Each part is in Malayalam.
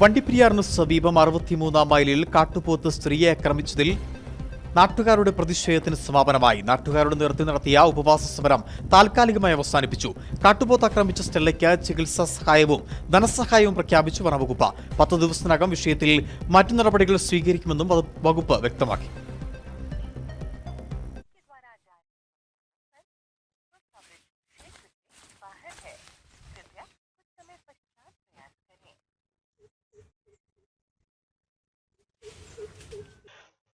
വണ്ടിപ്പെരിയാറിന് സമീപം അറുപത്തിമൂന്നാം മൈലിൽ കാട്ടുപോത്ത് സ്ത്രീയെ ആക്രമിച്ചതിൽ നാട്ടുകാരുടെ പ്രതിഷേധത്തിന് സമാപനമായി. നാട്ടുകാരുടെ നേതൃത്വത്തിൽ നടത്തിയ ഉപവാസ സമരം താൽക്കാലികമായി അവസാനിപ്പിച്ചു. കാട്ടുപോത്ത് ആക്രമിച്ച സ്റ്റെല്ലയ്ക്ക് ചികിത്സാ സഹായവും ധനസഹായവും പ്രഖ്യാപിച്ചു വനവകുപ്പ്. പത്ത് ദിവസത്തിനകം വിഷയത്തിൽ മറ്റു നടപടികൾ സ്വീകരിക്കുമെന്നും വകുപ്പ് വ്യക്തമാക്കി.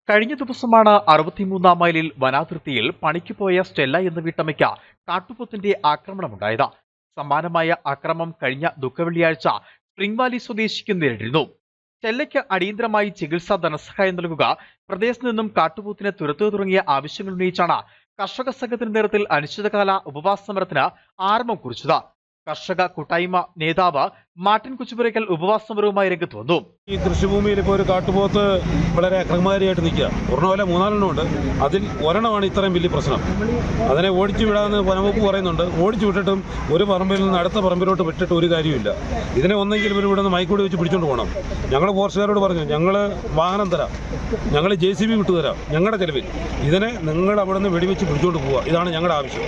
കഴിഞ്ഞ ദിവസമാണ് അറുപത്തിമൂന്നാം മൈലിൽ വനാതിർത്തിയിൽ പണിക്ക് പോയ സ്റ്റെല്ല എന്ന വീട്ടമ്മയ്ക്ക് കാട്ടുപോത്തിന്റെ ആക്രമണമുണ്ടായത്. സമാനമായ ആക്രമം കഴിഞ്ഞ ദുഃഖവെള്ളിയാഴ്ച സ്പ്രിംഗ് വാലി സ്വദേശിക്ക് നേരിട്ടിരുന്നു സ്റ്റെല്ലയ്ക്ക് അടിയന്തരമായി ചികിത്സാ ധനസഹായം നൽകുക പ്രദേശത്ത് നിന്നും കാട്ടുപോത്തിനെ തുരത്തുക തുടങ്ങിയ ആവശ്യങ്ങൾ ഉന്നയിച്ചാണ് കർഷക സംഘത്തിന്റെ നേതൃത്വത്തിൽ അനിശ്ചിതകാല ഉപവാസ സമരത്തിന് ആരംഭം കുറിച്ചത്. കർഷക കൂട്ടായ്മ നേതാവ് മാർട്ടിൻ കുച്ചുപുരയ്ക്കൽ ഉപവാസ സമരവുമായി രംഗത്ത് വന്നു. ഈ കൃഷിഭൂമിയിൽ ഇപ്പോൾ ഒരു കാട്ടുപോത്ത് വളരെ അക്രമകാരിയായിട്ട് നിൽക്കുക. ഒരെണ്ണമല്ല മൂന്നാലെണ്ണം ഉണ്ട്. അതിൽ ഒരെണ്ണമാണ് ഇത്രയും വലിയ പ്രശ്നം. അതിനെ ഓടിച്ചു വിടാമെന്ന് വനവകുപ്പ് പറയുന്നുണ്ട്. ഓടിച്ചു വിട്ടിട്ടും ഒരു പറമ്പിൽ നിന്ന് അടുത്ത പറമ്പിലോട്ട് വിട്ടിട്ട് ഒരു കാര്യമില്ല ഇതിനെ ഒന്നെങ്കിൽ ഒരു ഇവിടെ നിന്ന് മൈക്കൂടി വെച്ച് പിടിച്ചുകൊണ്ട് പോകണം ഞങ്ങൾ ഫോറസ്റ്റുകാരോട് പറഞ്ഞു ഞങ്ങൾ വാഹനം തരാം. ഞങ്ങൾ ജെ സി ബി വിട്ടുതരാം ഞങ്ങളുടെ ചെലവിൽ. ഇതിനെ നിങ്ങൾ അവിടെ നിന്ന് വെടിവെച്ച് പിടിച്ചുകൊണ്ട് പോവുക. ഇതാണ് ഞങ്ങളുടെ ആവശ്യം.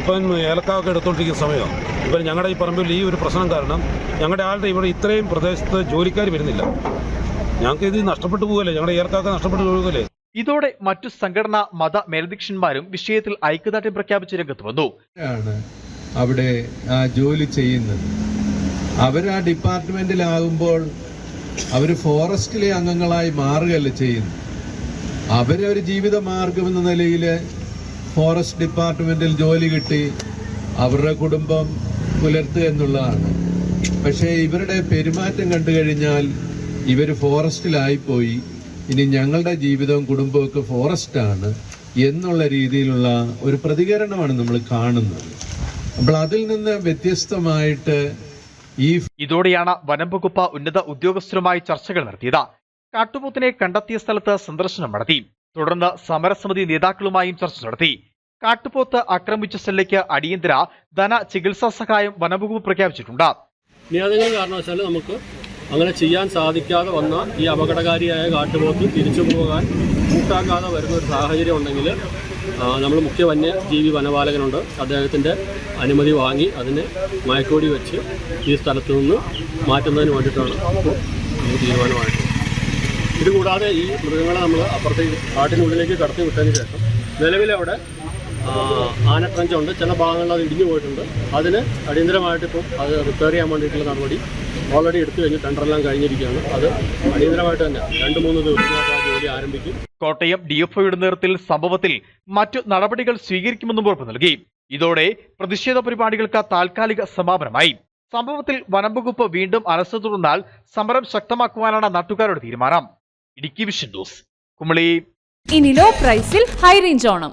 ഇപ്പം ഏലക്കാവൊക്കെ എടുത്തുകൊണ്ടിരിക്കുന്ന സമയം. ഇപ്പം ഞങ്ങളുടെ ഈ പറമ്പിൽ ഈ ഒരു പ്രശ്നം കാരണം ഞങ്ങളുടെ ആളുടെ ഇവിടെ ഇത്രയും പ്രദേശത്ത് ജോലിക്കാർ വരുന്നില്ല. ഞങ്ങൾക്ക് ഇത് നഷ്ടപ്പെട്ടു പോകല്ലേ ഞങ്ങളുടെ ഏർക്കാക്ക നഷ്ടപ്പെട്ടു പോകല്ലേ ഇതോടെ മറ്റു സംഘടനാ മത മേലധ്യക്ഷന്മാരും വിഷയത്തിൽ ഐക്യദാർഢ്യം പ്രഖ്യാപിച്ച് രംഗത്ത് വന്നു. അവിടെ ആ ജോലി ചെയ്യുന്നത്. അവർ ആ ഡിപ്പാർട്ട്മെന്റിലാകുമ്പോൾ അവർ ഫോറസ്റ്റിലെ അംഗങ്ങളായി മാറുകയല്ല ചെയ്യുന്നു അവരൊരു ജീവിത മാർഗം എന്ന നിലയിൽ ഫോറസ്റ്റ് ഡിപ്പാർട്ട്മെന്റിൽ ജോലി കിട്ടി. അവരുടെ കുടുംബം പുലർത്തുക എന്നുള്ളതാണ്. പക്ഷേ ഇവരുടെ പെരുമാറ്റം കണ്ടു കഴിഞ്ഞാൽ ഇവർ ഫോറസ്റ്റിലായിപ്പോയി. ഇനി ഞങ്ങളുടെ ജീവിതവും കുടുംബമൊക്കെ ഫോറസ്റ്റാണ് എന്നുള്ള രീതിയിലുള്ള ഒരു പ്രതികരണമാണ് നമ്മൾ കാണുന്നത്. അപ്പോൾ അതിൽ നിന്ന് വ്യത്യസ്തമായിട്ട് ഈ ഇതോടെയാണ് വനം വകുപ്പ് ഉന്നത ഉദ്യോഗസ്ഥരുമായി ചർച്ചകൾ നടത്തിയത്. കാട്ടുപോത്തിനെ കണ്ടെത്തിയ സ്ഥലത്ത് സന്ദർശനം നടത്തി. തുടർന്ന് സമരസമിതി നേതാക്കളുമായും ചർച്ച നടത്തി. കാട്ടുപോത്ത് ആക്രമിച്ച സെല്ലയ്ക്ക് അടിയന്തര ധന ചികിത്സാ സഹായം വനംവകുപ്പ് പ്രഖ്യാപിച്ചിട്ടുണ്ട്. ഏതെങ്കിലും കാരണവശാൽ നമുക്ക് അങ്ങനെ ചെയ്യാൻ സാധിക്കാതെ വന്ന ഈ അപകടകാരിയായ കാട്ടുപോത്ത് തിരിച്ചു പോകാൻ കൂട്ടാക്കാതെ വരുന്ന ഒരു സാഹചര്യം ഉണ്ടെങ്കിൽ നമ്മൾ മുഖ്യ വന്യജീവി വനപാലകനുണ്ട്. അദ്ദേഹത്തിന്റെ അനുമതി വാങ്ങി അതിനെ മയക്കോടി വെച്ച് ഈ സ്ഥലത്ത് നിന്ന് മാറ്റുന്നതിന് വേണ്ടിയിട്ടാണ് ഈ തീരുമാനമായിട്ടുള്ളത്. ഇതുകൂടാതെ ഈ മൃഗങ്ങളെ നമ്മൾ അപ്പുറത്തേക്ക് കാട്ടിനുള്ളിലേക്ക് കടത്തി വിട്ടതിന് ശേഷം നിലവിലവിടെ ആ, ആന ട്രഞ്ചുണ്ട് ചില ഭാഗങ്ങളിൽ അത് ഇടിഞ്ഞു പോയിട്ടുണ്ട്. അതിന് അടിയന്തരമായിട്ട് ഇപ്പം അത് റിപ്പയർ ചെയ്യാൻ വേണ്ടിയിട്ടുള്ള നടപടി ഓൾറെഡി എടുത്തു കഴിഞ്ഞ് ടെൻഡറെല്ലാം കഴിഞ്ഞിരിക്കുകയാണ്. അത് അടിയന്തരമായിട്ട് തന്നെ രണ്ട് മൂന്ന് ദിവസത്തിനകത്ത് ആ ജോലി ആരംഭിക്കും. കോട്ടയം ഡിഎഫ്ഒയുടെ നേതൃത്വത്തിൽ സംഭവത്തിൽ മറ്റു നടപടികൾ സ്വീകരിക്കുമെന്നും ഉറപ്പ് നൽകി. ഇതോടെ പ്രതിഷേധ പരിപാടികൾക്ക് താൽക്കാലിക സമാപനമായി. സംഭവത്തിൽ വനംവകുപ്പ് വീണ്ടും അലസ തുടർന്നാൽ സമരം ശക്തമാക്കുവാനാണ് നാട്ടുകാരുടെ തീരുമാനം. Idukki vision news Kumily. ഇനി ലോ പ്രൈസിൽ ഹൈ റേഞ്ച് ഓണം.